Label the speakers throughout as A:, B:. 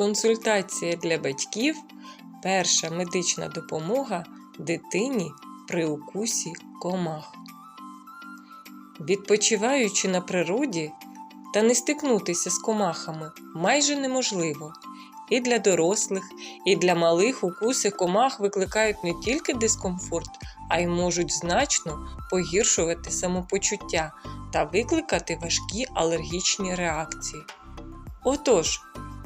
A: Консультація для батьків перша медична допомога дитині при укусі комах. Відпочиваючи на природі та не стикнутися з комахами майже неможливо. І для дорослих, і для малих укуси комах викликають не тільки дискомфорт, а й можуть значно погіршувати самопочуття та викликати важкі алергічні реакції. Отож,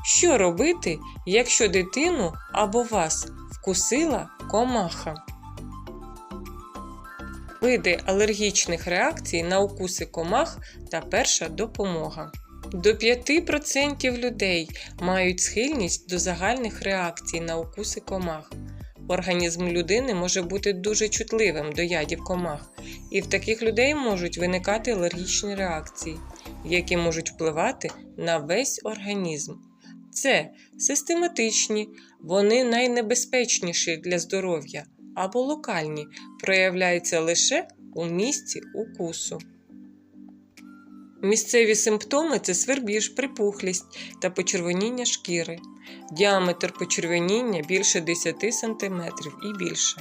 A: що робити, якщо дитину або вас вкусила комаха? Види алергічних реакцій на укуси комах та перша допомога. До 5% людей мають схильність до загальних реакцій на укуси комах. Організм людини може бути дуже чутливим до ядів комах, і в таких людей можуть виникати алергічні реакції, які можуть впливати на весь організм. Це систематичні, вони найнебезпечніші для здоров'я або локальні, проявляються лише у місці укусу. Місцеві симптоми це свербіж, припухлість та почервоніння шкіри. Діаметр почервоніння більше 10 см і більше.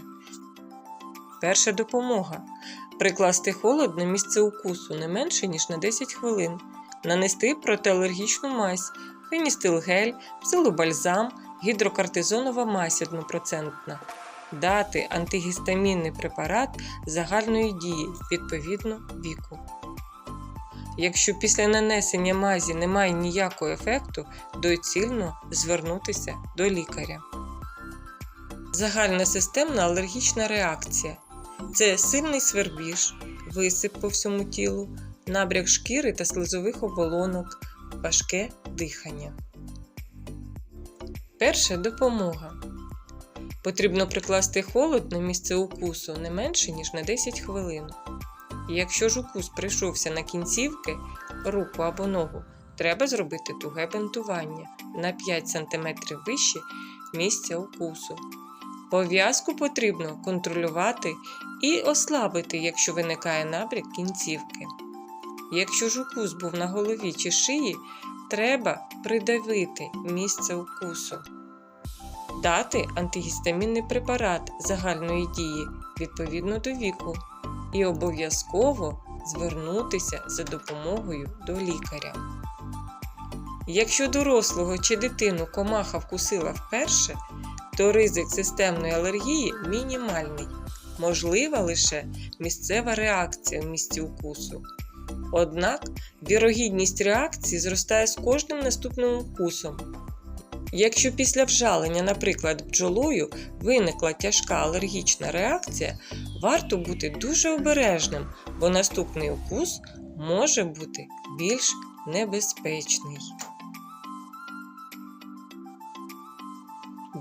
A: Перша допомога. Прикласти холод на місце укусу не менше, ніж на 10 хвилин. Нанести протиалергічну мазь, феністилгель, псилобальзам, гідрокортизонова мазь 1%. Дати антигістамінний препарат загальної дії відповідно віку. Якщо після нанесення мазі немає ніякого ефекту, доцільно звернутися до лікаря. Загальна системна алергічна реакція це сильний свербіж, висип по всьому тілу, набряк шкіри та слизових оболонок, важке дихання. Перша допомога. Потрібно прикласти холод на місце укусу не менше, ніж на 10 хвилин. Якщо ж укус прийшовся на кінцівки, руку або ногу, треба зробити туге бинтування на 5 см вище місця укусу. Пов'язку потрібно контролювати і ослабити, якщо виникає набряк кінцівки. Якщо ж укус був на голові чи шиї, треба придавити місце укусу. Дати антигістамінний препарат загальної дії відповідно до віку і обов'язково звернутися за допомогою до лікаря. Якщо дорослого чи дитину комаха вкусила вперше, то ризик системної алергії мінімальний, можлива лише місцева реакція в місці укусу. Однак вірогідність реакції зростає з кожним наступним укусом. Якщо після вжалення, наприклад, бджолою виникла тяжка алергічна реакція, варто бути дуже обережним, бо наступний укус може бути більш небезпечний.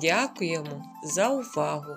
A: Дякуємо за увагу!